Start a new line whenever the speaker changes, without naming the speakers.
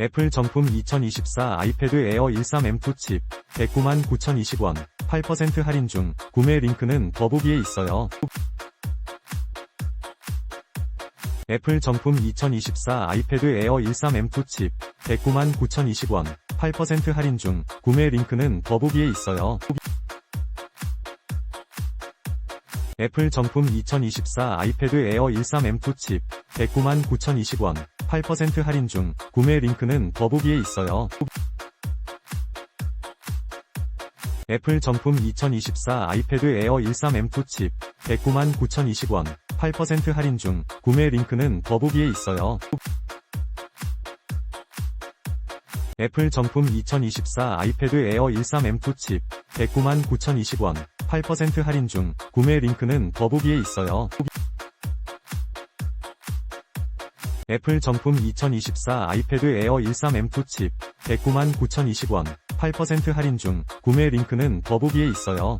애플 정품 2024 아이패드 에어 13M2 칩 109만 9,020원 8% 할인 중 구매 링크는 더보기에 있어요. 애플 정품 2024 아이패드 에어 13M2 칩 109만 9,020원 8% 할인 중 구매 링크는 더보기에 있어요. 애플 정품 2024 아이패드 에어 13M2 칩 109만 9,020원 8% 할인 중 구매 링크는 더보기에 있어요. 애플 정품 2024 아이패드 에어 13M2 칩 109만 9,020원 8% 할인 중 구매 링크는 더보기에 있어요. 애플 정품 2024 아이패드 에어 13M2 칩 109만 9,020원 8% 할인 중 구매 링크는 더보기에 있어요. 애플 정품 2024 아이패드 에어 13M2 칩 109만 9,020원 8% 할인 중 구매 링크는 더보기에 있어요.